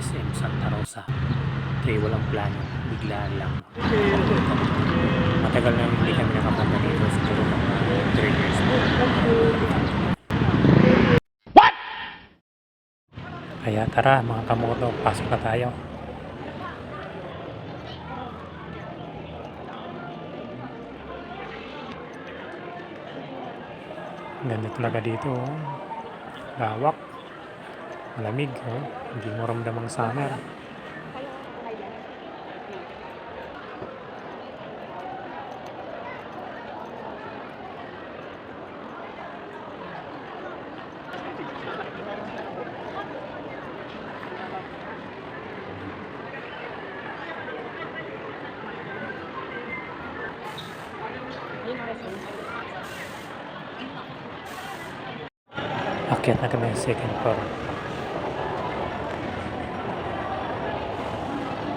kasi walang plano. Biglaan lang. Matagal na hindi kami nakapunta dito. Siguro mga 3 years na. Kaya tara mga kamoto, pasok na tayo. Ganda talaga dito. Oh. Lawak. Malamig. Oh. Hindi mo ramdam ang summer. Akyat na kami sa second floor.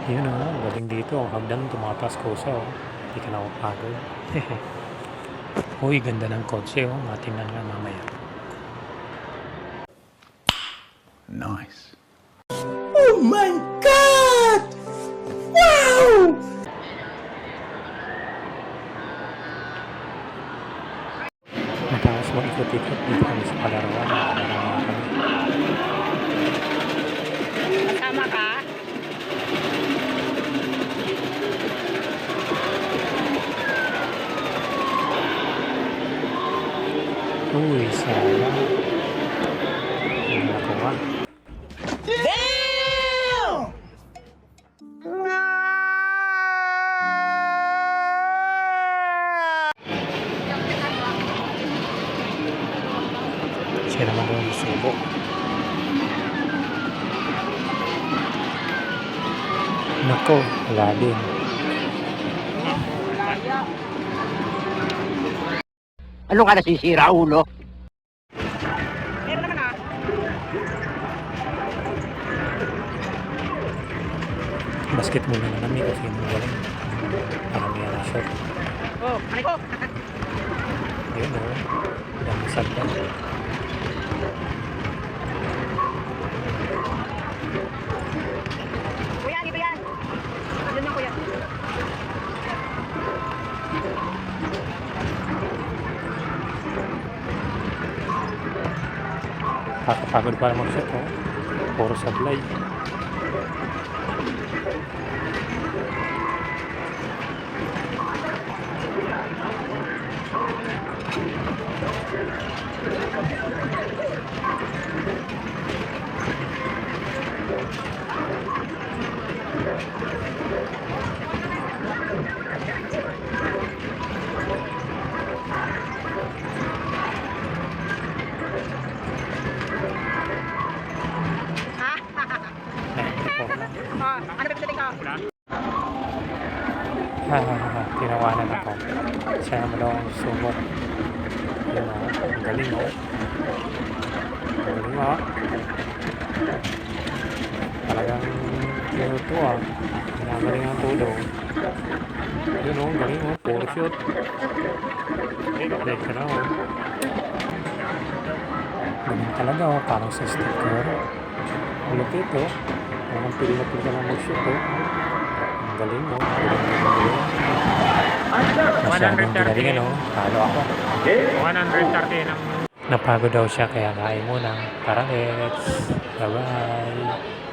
Yun o, oh, galing dito. Ang hagdan tumataas kusa o. Hindi ka na mapagod. Uy, ganda ng kotse o. Matingnan nga mamaya. Nice. Oh my God! Wow! Matapos mag-ikot-ikot dito kami sa kami. Kasama ka? Sayang. Hindi nakuha. Siya naman. Nako, wala din. Ano ka nasisira, ulo? Basket muna na kami kasi magaling. Parang yan na shot. Oh, ano ko? Yun o. Oh. Dami sagdan. Kuya, dito yan. Yun yung kuya. Kakapagod para mag-shot o. Puro sablay. Ha? Ha ha ha. Tinawanan ako. Siya naman daw ang subok. Yun o. Ang galing o. Ang galing o. Talagang yun ito ah. Pinagaling ang tulo. Yun o. Ang galing o. Puro shoot. Like ka na o. Galing talaga o. Parang sa sticker. Ang lupit o. Parang pili na pili ka lang mag-shoot o. Ang galing o. Galing galing galing. Masyadong ginalingan o. Talo ako. 130 ng Napagod daw siya kaya kain muna. Tara let's. Bye bye.